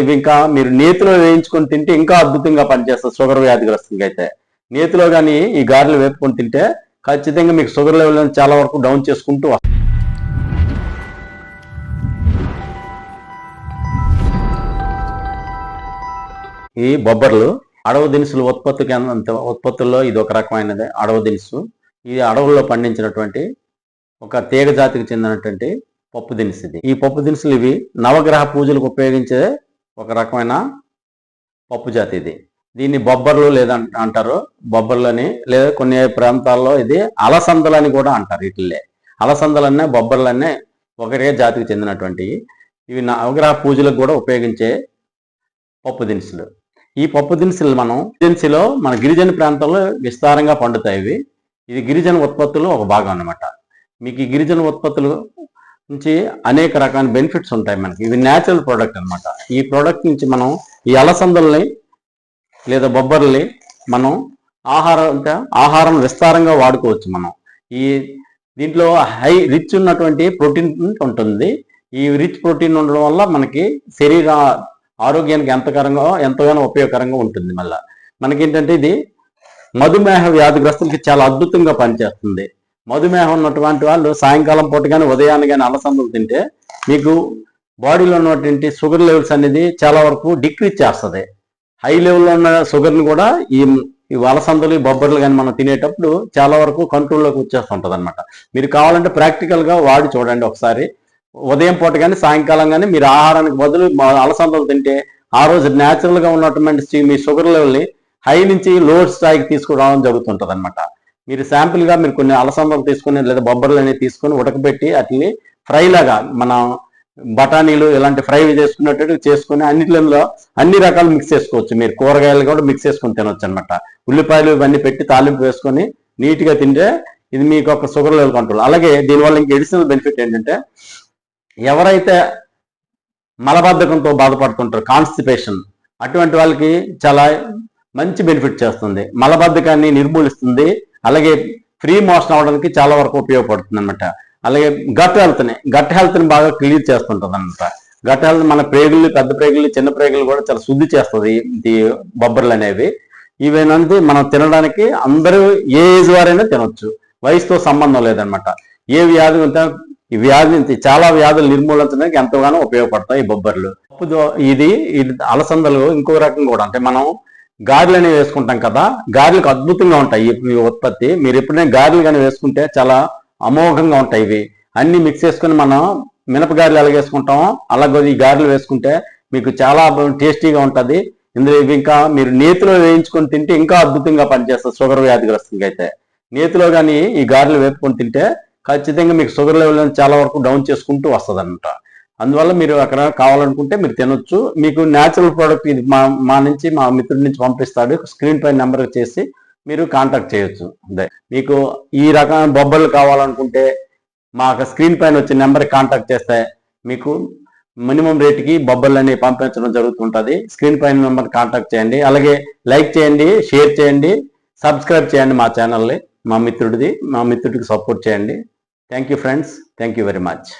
ఇవి ఇంకా మీరు నేతిలో వేయించుకొని తింటే ఇంకా అద్భుతంగా పనిచేస్తుంది షుగర్ వ్యాధిగ్రస్తులకి అయితే నేతిలో కానీ ఈ గారెలు వేపుకొని తింటే ఖచ్చితంగా మీకు షుగర్ లెవెల్ చాలా వరకు డౌన్ చేసుకుంటూ వస్తుంది. ఈ బొబ్బర్లు అడవి దినుసులు ఉత్పత్తి ఉత్పత్తుల్లో ఇది ఒక రకమైనది అడవి దినుసు ఇది అడవుల్లో పండించినటువంటి ఒక తీగ జాతికి చెందినటువంటి పప్పు దినుసు ఇది ఈ పప్పు దినుసులు ఇవి నవగ్రహ పూజలకు ఉపయోగించే ఒక రకమైన పప్పు జాతి ఇది. దీన్ని బొబ్బర్లు లేదా అంటారు. బొబ్బర్లని లేదా కొన్ని ప్రాంతాల్లో ఇది అలసందలని కూడా అంటారు వీటిల్లే అలసందలన్నీ బొబ్బర్లనే ఒకటే జాతికి చెందినటువంటివి ఇవి నవగ్రహ పూజలకు కూడా ఉపయోగించే పప్పు దినుసులు. ఈ పప్పు దినుసులు మనం దినుసులో మన గిరిజన ప్రాంతాల్లో విస్తారంగా పండుతాయి ఇవి. ఇది గిరిజన ఉత్పత్తులు ఒక భాగం అన్నమాట. మీకు ఈ గిరిజన ఉత్పత్తులు నుంచి అనేక రకాల బెనిఫిట్స్ ఉంటాయి మనకి. ఇది న్యాచురల్ ప్రోడక్ట్ అన్నమాట. ఈ ప్రోడక్ట్ నుంచి మనం ఈ అలసందల్ని లేదా బొబ్బర్లని మనం ఆహారంగా ఆహారం విస్తారంగా వాడుకోవచ్చు మనం. ఈ దీంట్లో హై రిచ్ ఉన్నటువంటి ప్రోటీన్ ఉంటుంది. ఈ రిచ్ ప్రోటీన్ ఉండడం వల్ల మనకి శరీర ఆరోగ్యానికి ఎంతకరంగా ఎంతగానో ఉపయోగకరంగా ఉంటుంది మళ్ళా. మనకేంటంటే ఇది మధుమేహ వ్యాధిగ్రస్తులకి చాలా అద్భుతంగా పనిచేస్తుంది. మధుమేహం ఉన్నటువంటి వాళ్ళు సాయంకాలం పూట కానీ ఉదయాన్ని కానీ అలసందలు తింటే మీకు బాడీలో ఉన్నటువంటి షుగర్ లెవెల్స్ అనేది చాలా వరకు డిక్రీజ్ చేస్తుంది. హై లెవెల్లో ఉన్న షుగర్ని కూడా ఈ ఈ అలసందలు ఈ బొబ్బర్లు కానీ మనం తినేటప్పుడు చాలా వరకు కంట్రోల్లోకి వచ్చేస్తుంటుంది అనమాట మీరు కావాలంటే ప్రాక్టికల్గా వాడి చూడండి ఒకసారి. ఉదయం పూట కానీ సాయంకాలం కానీ మీరు ఆహారానికి బదులు అలసందలు తింటే ఆ రోజు న్యాచురల్గా ఉన్నటువంటి మీ షుగర్ లెవెల్ని హై నుంచి లో స్థాయికి తీసుకురావడం జరుగుతుంటుంది అనమాట మీరు శాంపుల్గా మీరు కొన్ని అలసందలు తీసుకుని లేదా బొబ్బర్లు అనేవి తీసుకొని ఉడకబెట్టి వాటిని ఫ్రై లాగా మన బఠానీలు ఇలాంటి ఫ్రై చేసుకున్నట్టు చేసుకుని అన్నిటిలో అన్ని రకాలు మిక్స్ చేసుకోవచ్చు. మీరు కూరగాయలు కూడా మిక్స్ చేసుకొని తినొచ్చు అనమాట ఉల్లిపాయలు ఇవన్నీ పెట్టి తాలింపు వేసుకొని నీట్గా తింటే ఇది మీకు ఒక షుగర్ లెవెల్ కంట్రోల్ అలాగే దీనివల్ల ఇంక ఎడిషనల్ బెనిఫిట్ ఏంటంటే ఎవరైతే మలబద్ధకంతో బాధపడుతుంటారు కాన్స్టిపేషన్ అటువంటి వాళ్ళకి చాలా మంచి బెనిఫిట్ చేస్తుంది. మలబద్ధకాన్ని నిర్మూలిస్తుంది. అలాగే ఫ్రీ మోషన్ అవడానికి చాలా వరకు ఉపయోగపడుతుంది అనమాట అలాగే గట్ హెల్త్ని గట్ హెల్త్ని బాగా క్లియర్ చేస్తుంటుంది అనమాట గట్ హెల్త్ మన ప్రేగులు పెద్ద ప్రేగులు చిన్న ప్రేగులు కూడా చాలా శుద్ధి చేస్తుంది ఈ బొబ్బర్లు అనేవి. ఇవేనంటే మనం తినడానికి అందరూ ఏ ఏజ్ వారైనా తినొచ్చు. వయసుతో సంబంధం లేదనమాట ఏ వ్యాధి ఉంటే ఈ వ్యాధి నుంచి చాలా వ్యాధులు నిర్మూలించడానికి ఎంతగానో ఉపయోగపడతాయి ఈ బొబ్బర్లు. ఇది ఇది అలసందలు ఇంకో రకం కూడా. అంటే మనం గారెలు అనేవి వేసుకుంటాం కదా గారెలకు అద్భుతంగా ఉంటాయి ఈ- ఉత్పత్తి. మీరు ఎప్పుడైనా గారెలు కానీ వేసుకుంటే చాలా అమోఘంగా ఉంటాయి ఇవి. అన్ని మిక్స్ చేసుకుని మనం మినపగారెలు ఎలా వేసుకుంటామో అలాగే ఈ గారెలు వేసుకుంటే మీకు చాలా టేస్టీగా ఉంటుంది. ఇందులో ఇవి ఇంకా మీరు నేతిలో వేయించుకొని తింటే ఇంకా అద్భుతంగా పనిచేస్తుంది షుగర్ వ్యాధిగ్రస్తులకి అయితే. నేతిలో కానీ ఈ గారెలు వేపుకొని తింటే ఖచ్చితంగా మీకు షుగర్ లెవెల్ చాలా వరకు డౌన్ చేసుకుంటూ వస్తుంది అనమాట అందువల్ల మీరు అక్కడ కావాలనుకుంటే మీరు తినొచ్చు. మీకు న్యాచురల్ ప్రోడక్ట్ ఇది మా మా నుంచి మా మిత్రుడి నుంచి పంపిస్తాడు. స్క్రీన్ పై నెంబర్ చేసి మీరు కాంటాక్ట్ చేయొచ్చు. అదే మీకు ఈ రకమైన బొబ్బలు కావాలనుకుంటే మా స్క్రీన్ పైన వచ్చే నెంబర్ కాంటాక్ట్ చేస్తే మీకు మినిమం రేట్కి బొబ్బర్లు అనేవి పంపించడం జరుగుతుంటుంది. స్క్రీన్ పైన నెంబర్ కాంటాక్ట్ చేయండి. అలాగే లైక్ చేయండి షేర్ చేయండి సబ్స్క్రైబ్ చేయండి మా ఛానల్ని మా మిత్రుడిది మా మిత్రుడికి సపోర్ట్ చేయండి. Thank you friends thank you very much